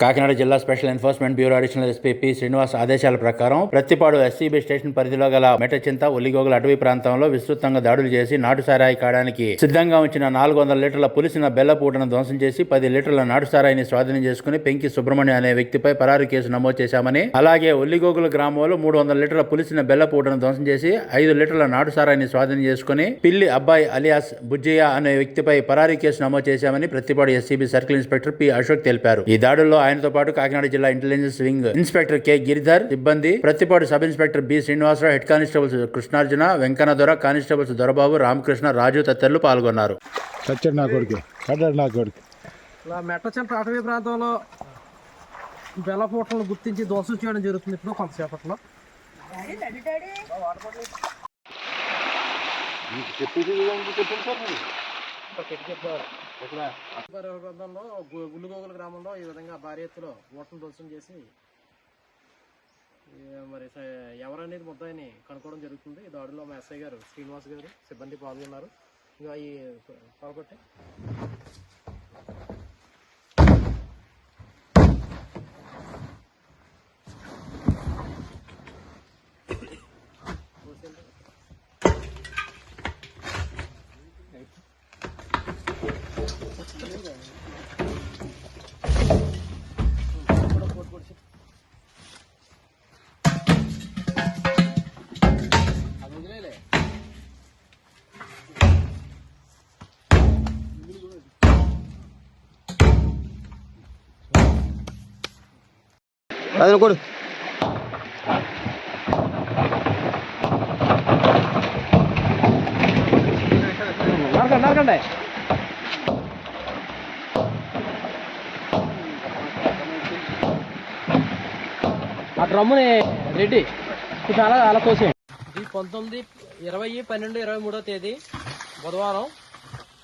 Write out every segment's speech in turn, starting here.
కాకినాడ జిల్లా special enforcement bureau additional SP P Srinivas ఆదేశాల ప్రకారం ప్రత్తిపాడు ఎస్సీబీ స్టేషన్ పరిధిలో గల మెటచింత ఉల్లిగోగుల అటవీ ప్రాంతంలో విస్తృతంగా దాడులు చేసి నాటు సారాయి కాడానికి సిద్ధంగా ఉంచిన నాలుగు వందల లీటర్ల పులిసిన బెల్లపూటను ధ్వంసం చేసి పది లీటర్ల నాటు సారాయిని స్వాధీనం చేసుకుని పెంకి సుబ్రహ్మణ్యం అనే వ్యక్తిపై పరారు కేసు నమోదు చేశామని అలాగే ఉల్లిగోగుల గ్రామంలో మూడు వందల లీటర్ల పులిసిన బెల్లపూటను ధ్వంసం చేసి ఐదు లీటర్ల నాటు సారాయిని స్వాధీనం చేసుకుని పిల్లి అబ్బాయి అలియాస్ బుజ్జయ్య అనే వ్యక్తిపై పరారీ కేసు నమోదు చేశామని Prathipadu SCB circle inspector P Ashok తెలిపారు. ఈ దాడుల్లో ఆయనతో పాటు కాకినాడ జిల్లా intelligence wing inspector K. Giridhar సిబ్బంది Prathipadu sub inspector B. Srinivasarao head constables Krishnarjuna Venkanna Dora constables Dorababu Ramakrishna Raju తదితరులు పాల్గొన్నారు. అటవీ ప్రాంతంలో బెల్లపూటలను గుర్తించి ధ్వంసం చేయడం జరుగుతుంది ఇప్పుడు కొంతసేపట్లో. గ్రంథంలో గుల్లుగోగుల గ్రామంలో ఈ విధంగా భారీ ఎత్తులో ఓట్లను ధ్వంసం చేసి మరి ఎవరనేది ముద్దాయిని కనుక్కోవడం జరుగుతుంది. ఈ దాడిలో మా ఎస్ఐ గారు శ్రీనివాస్ గారు సిబ్బంది పాల్గొన్నారు. ఇంకా ఈ పాల్గొట్టి ಅದನ್ನು ಕೊಡು ಮಾಡ್ಕೊಂಡು ಮಾಡ್ಕೊಂಡೆ ఆ డ్రమ్ముని రెడ్డి ఇది అలా కోసేయండి ఇది పంతొమ్మిది ఇరవై పన్నెండు ఇరవై మూడో తేదీ బుధవారం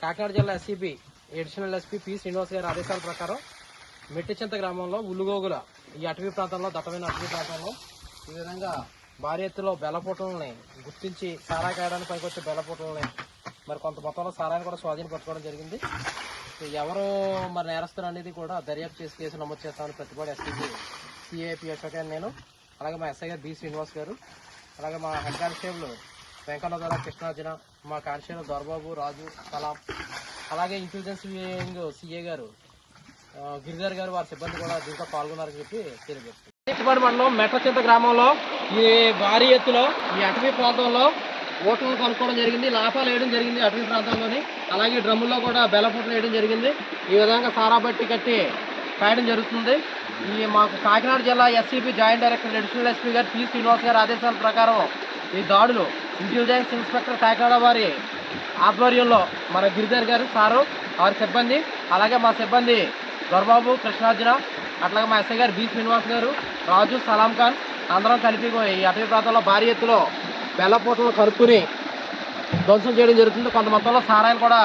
కాకినాడ జిల్లా SCB additional SP P Srinivas గారి ఆదేశాల ప్రకారం మెట్టిచింత గ్రామంలో ఉల్లుగోగుల ఈ అటవీ ప్రాంతంలో దట్టమైన అటవీ ప్రాంతంలో ఈ విధంగా భారీ ఎత్తులో బెల్లపూటలని గుర్తించి సారా కాయడానికి పనికొచ్చే బెల్లపూటలని మరి కొంత మొత్తంలో సారాన్ని కూడా స్వాధీనపరచుకోవడం జరిగింది. ఎవరు మరి నేరస్తులు అనేది కూడా దర్యాప్తు చేసి కేసు నమోదు చేస్తామని ప్రతిపాడు ఎస్పీ సిఏపి అశోక్ అని నేను. అలాగే మా ఎస్ఐ గారు బి శ్రీనివాస్ గారు. అలాగే మా హెడ్ కానిస్టేబుల్ వెంకన్నదర కృష్ణార్జున మా కానిస్టేబుల్ దొరబాబు రాజు కలాం. అలాగే ఇంటెలిజెన్స్ వింగ్ సిఏ గారు గిరిధర్ గారు వారి సిబ్బంది కూడా దీంట్లో పాల్గొన్నారని చెప్పి తెలియజేస్తుంది మండలం మెట్రచింత గ్రామంలో ఈ భారీ ఎత్తులో ఈ అటవీ ప్రాంతంలో ఓట్లను కొనుక్కోవడం జరిగింది. లాభాలు వేయడం జరిగింది అటవీ ప్రాంతంలోని. అలాగే డ్రమ్ముల్లో కూడా బెల్లపూటలు వేయడం జరిగింది. ఈ విధంగా సారా బట్టి కట్టి కాయడం జరుగుతుంది. ఈ మాకు కాకినాడ జిల్లా SCP joint director additional SP గారు పి. శ్రీనివాస్ గారి ఆదేశాల ప్రకారం ఈ దాడులు ఇంటెలిజెన్స్ ఇన్స్పెక్టర్ కాకినాడ వారి ఆధ్వర్యంలో మన గిరిధర్ గారు సారు వారి సిబ్బంది అలాగే మా సిబ్బంది దొరబాబు కృష్ణార్జున అట్లాగే మా ఎస్ఐ గారు బి. శ్రీనివాస్ గారు రాజు సలాం ఖాన్ అందరం కలిపి ఈ అటవీ ప్రాంతంలో భారీ ఎత్తులో బెల్లపూటలు కలుపుకుని ధ్వంసం చేయడం జరుగుతుంది. కొంత మొత్తంలో సారాయిని కూడా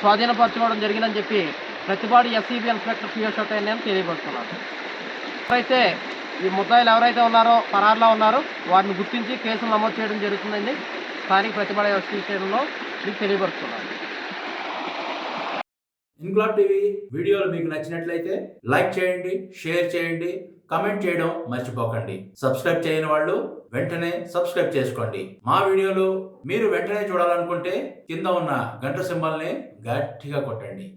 స్వాధీనపరచుకోవడం జరిగిందని చెప్పి ప్రతిపాడు ఎస్సీబీ ఇన్స్పెక్టర్ పిఎస్ నేను తెలియపరుస్తున్నాను. ఎవరైతే ఈ ముద్దాయిలు ఎవరైతే ఉన్నారో పరారులో ఉన్నారో వారిని గుర్తించి కేసులు నమోదు చేయడం జరుగుతుందండి. స్థానిక ప్రతిపాడు ఎస్సీ స్టేషన్లో మీకు తెలియపరుస్తున్నాను. ఇన్క్లాబ్ టీవీ వీడియోలు మీకు నచ్చినట్లయితే లైక్ చేయండి షేర్ చేయండి కమెంట్ చేయడం మర్చిపోకండి. సబ్స్క్రైబ్ చేయని వాళ్ళు వెంటనే సబ్స్క్రైబ్ చేసుకోండి. మా వీడియోలు మీరు వెంటనే చూడాలనుకుంటే కింద ఉన్న గంట సింబల్ని గట్టిగా కొట్టండి.